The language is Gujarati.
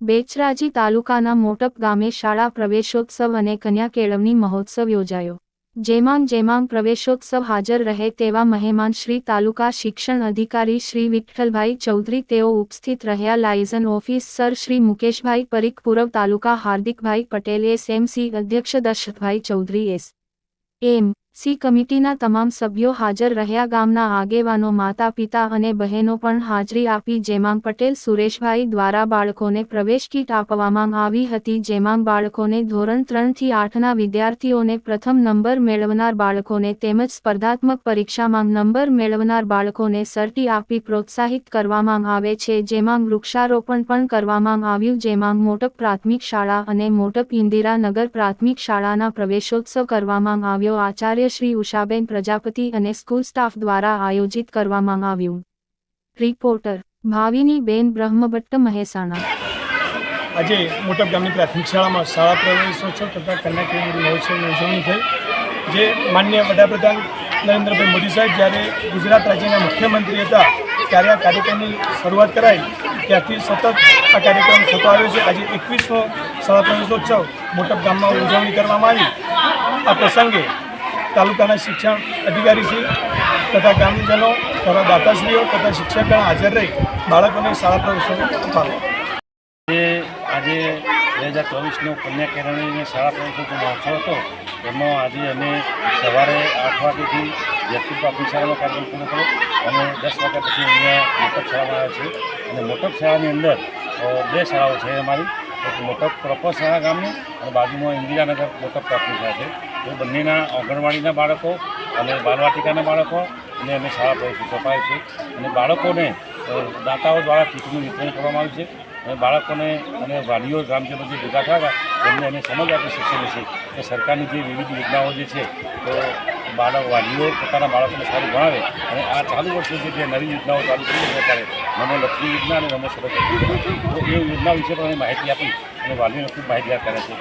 બેચરાજી તાલુકાના મોટપ ગામે શાળા પ્રવેશોત્સવ અને કન્યા કેળવણી મહોત્સવ યોજાયો. જેમાં જેમાં પ્રવેશોત્સવ હાજર રહે તેવા મહેમાન શ્રી તાલુકા શિક્ષણ અધિકારી શ્રી વિઠ્ઠલભાઈ ચૌધરી તેઓ ઉપસ્થિત રહ્યા. લાયઝન ઓફિસર શ્રી મુકેશભાઈ પરીખ પૂર્વ તાલુકા હાર્દિકભાઈ પટેલ એસએમસી અધ્યક્ષ Dasharathbhai Chaudhary S M C કમિટીના તમામ સભ્યો હાજર રહ્યા ગામના આગેવાનો માતા પિતા અને બહેનો પણ હાજરી આપી જેમાં પટેલ, સુરેશભાઈ દ્વારા બાળકોને પ્રવેશ કીટ આપવામાં આવી હતી, જેમાં બાળકોને ધોરણ ત્રણથી આઠના વિદ્યાર્થીઓને પ્રથમ નંબર મેળવનાર બાળકોને તેમજ સ્પર્ધાત્મક પરીક્ષામાં નંબર મેળવનાર બાળકોને સર્ટી આપી પ્રોત્સાહિત કરવામાં આવે છે, જેમાં વૃક્ષારોપણ પણ કરવામાં આવ્યું, જેમાં મોટપ પ્રાથમિક શાળા અને મોટપ ઇન્દિરાનગર પ્રાથમિક શાળાના પ્રવેશોત્સવ કરવામાં આવ્યો, આચાર્ય શ્રી ઉષાબેન પ્રજાપતિ અને સ્કૂલ સ્ટાફ દ્વારા આયોજિત કરવામાં આવ્યું. રિપોર્ટર, ભાવિની બેન બ્રહ્મભટ્ટ મહેસાણા. આજે મોટા ગામની પ્રાથમિક શાળામાં શાળા પ્રવેશોત્સવ તથા કન્યા મહોત્સવની ઉજવણી થઈ. જે માન્ય વડાપ્રધાન નરેન્દ્રભાઈ મોદી સાહેબ જ્યારે ગુજરાત રાજ્યના મુખ્યમંત્રી હતા, ત્યારે આ કાર્યક્રમની શરૂઆત કરાઈ. ત્યાંથી સતત આ કાર્યક્રમ થતો આવ્યો છે. આજે એકવીસમો શાળા પ્રવેશોત્સવ મોટપ ગામમાં ઉજવણી કરવામાં આવી. આ પ્રસંગે તાલુકાના શિક્ષણ અધિકારીશ્રી તથા ગ્રામજનો તથા દાતાશ્રીઓ તથા શિક્ષકગણ હાજર રહી બાળકોને શાળા પ્રવેશોત્સવ અપાવ્યો જે આજે બે હજાર ચોવીસનો કન્યા કેળવણીની શાળા જે મહોત્સવ હતો, એમાં આજે અમે સવારે આઠ વાગ્યાથી વ્યક્તિત્વ શાળામાં કાર્યક્રમ પૂર્ણ કર્યો અને દસ વાગ્યા પછી અહીંયા મોટક શાળામાં આવ્યા છે અને મોટક શાળાની અંદર બે શાળાઓ છે અમારી. એક મોટક પ્રપર શાળા ગામની અને બાજુમાં ઇન્દિરાનગર મોટપ પ્રાથમિક શાળા છે. એ બંનેના આંગણવાડીના બાળકો અને બાલવાટિકાના બાળકો અને અમે શાળા પ્રવેશ અપાય છે. અને બાળકોને દાતાઓ દ્વારા કીટનું વિતરણ કરવામાં આવ્યું છે. અને બાળકોને અને વાલીઓ ગ્રામજનો જે ભેગા થયા એમને અમે સમજ આપી શિક્ષણ છીએ કે સરકારની જે વિવિધ યોજનાઓ જે છે, તો બાળક વાલીઓ પોતાના બાળકોને સારું ભણાવે. અને આ ચાલુ વર્ષે જે નવી યોજનાઓ ચાલુ કરી સરકારે મને લક્ષ્મી યોજના અને રમેશ તો એ યોજના વિશે પણ માહિતી આપી અને વાલીઓને ખૂબ માહિતગાર કરે છે